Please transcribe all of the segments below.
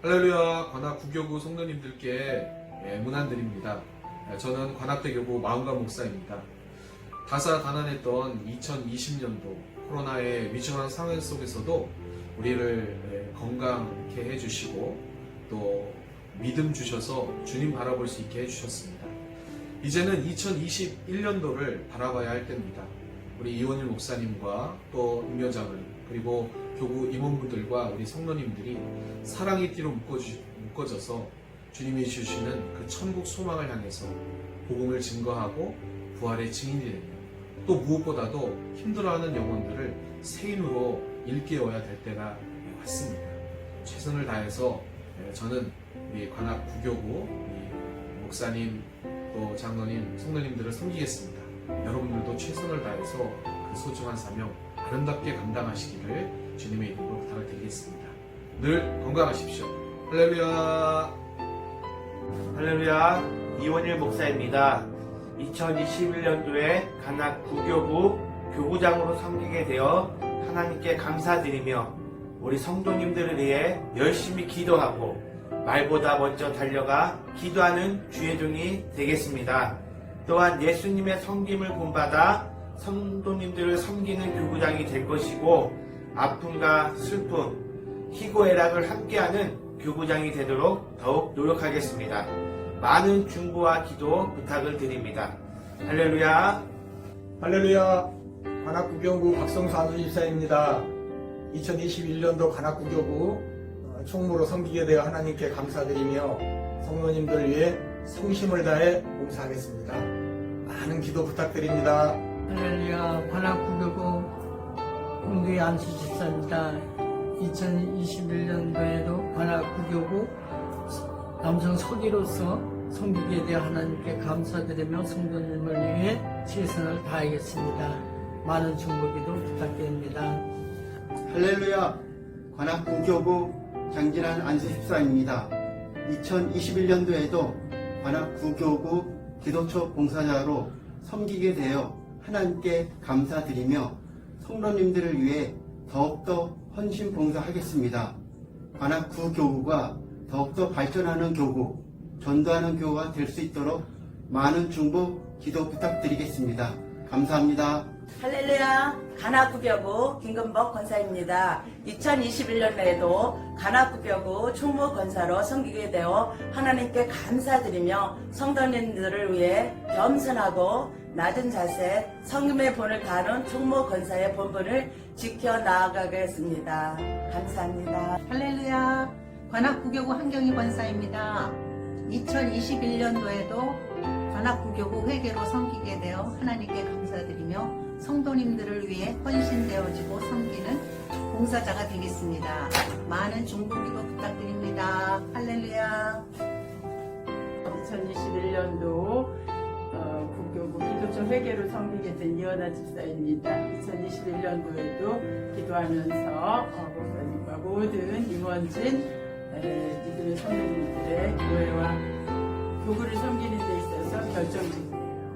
할렐루야 관악 구교구 성도님들께 예, 문안드립니다. 예, 저는 관악대교구 마음과 목사입니다. 다사다난했던 2020년도 코로나의 위중한 상황 속에서도 우리를 예, 건강케 해주시고 또 믿음 주셔서 주님 바라볼 수 있게 해주셨습니다. 이제는 2021년도를 바라봐야 할 때입니다. 우리 이원일 목사님과 또 임여장을 그리고 교구 임원분들과 우리 성도님들이 사랑의 띠로 묶어져서 주님이 주시는 그 천국 소망을 향해서 복음을 증거하고 부활의 증인이 되며 또 무엇보다도 힘들어하는 영혼들을 새 힘으로 일깨워야 될 때가 왔습니다. 최선을 다해서 예, 저는 우리 관악 구교구 우리 목사님 또 장로님 성도님들을 섬기겠습니다. 여러분들도 최선을 다해서 그 소중한 사명 아름답게 감당하시기를 주님의 이름으로 부탁을 드리겠습니다. 늘 건강하십시오. 할렐루야. 할렐루야 이원일 목사입니다. 2021년도에 간악 구교구 교구장으로 섬기게 되어 하나님께 감사드리며 우리 성도님들을 위해 열심히 기도하고 말보다 먼저 달려가 기도하는 주의 종이 되겠습니다. 또한 예수님의 섬김을 본받아 성도님들을 섬기는 교구장이 될 것이고 아픔과 슬픔, 희고애락을 함께하는 교구장이 되도록 더욱 노력하겠습니다. 많은 중보와 기도 부탁을 드립니다. 할렐루야. 할렐루야 관악구교구 박성수 안수집사입니다 2021년도 관악구교구 어, 총무로 섬기게 되어 하나님께 감사드리며 성도님들 위해 성심을 다해 봉사하겠습니다 많은 기도 부탁드립니다 할렐루야 관악구교구 홍두의 안수집사입니다. 2021년도에도 관악구교구 남성 서기로서 섬기게 되어 하나님께 감사드리며 성도님을 위해 최선을 다하겠습니다. 많은 중보기도 부탁드립니다. 할렐루야 관악구교구 장진환 안수집사입니다. 2021년도에도 관악구교구 기도처 봉사자로 섬기게 되어 하나님께 감사드리며 성도님들을 위해 더욱더 헌신 봉사하겠습니다. 관악 구교구가 더욱더 발전하는 교구, 전도하는 교구가 될 수 있도록 많은 중보, 기도 부탁드리겠습니다. 감사합니다. 할렐루야 가나구교구 김금복 권사입니다. 2021년에도 가나구교구 총무 권사로 섬기게 되어 하나님께 감사드리며 성도님들을 위해 겸손하고 낮은 자세 성금의 본을 다하는 총무 권사의 본분을 지켜 나아가겠습니다. 감사합니다. 할렐루야. 관악구교구 한경희 권사입니다. 2021년도에도 관악구교구 회계로 섬기게 되어 하나님께 감사드리며 성도님들을 위해 헌신되어지고 섬기는 봉사자가 되겠습니다. 많은 중보기도 부탁드립니다. 할렐루야. 2021년도 어, 국교구 기도처 회계로 섬기게 된 이현아 집사입니다. 2021년도에도 기도하면서 어, 목사님과 모든 임원진 에, 믿음의 성도님들의 교회와 교구를 섬기는 데 있어 서 결정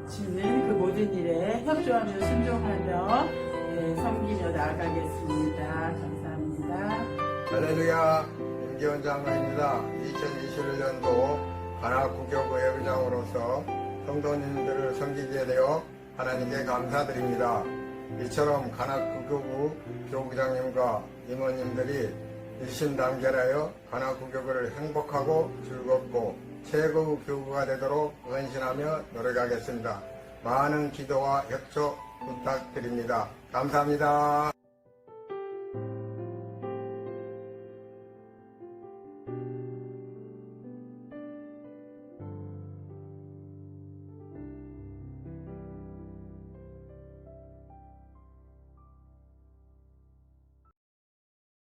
짓는 그 모든 일에 협조하며 순종하며 에, 섬기며 나아가겠습니다. 감사합니다. 할렐루야 임기원 장로입니다. 2021년도 관악구교구 예배장으로서 성도님들을 섬기게 되어 하나님께 감사드립니다. 이처럼 관악구교구 교구장님과 임원님들이 일심단결하여 관악구교구를 행복하고 즐겁고 최고 교구가 되도록 헌신하며 노력하겠습니다. 많은 기도와 협조 부탁드립니다. 감사합니다.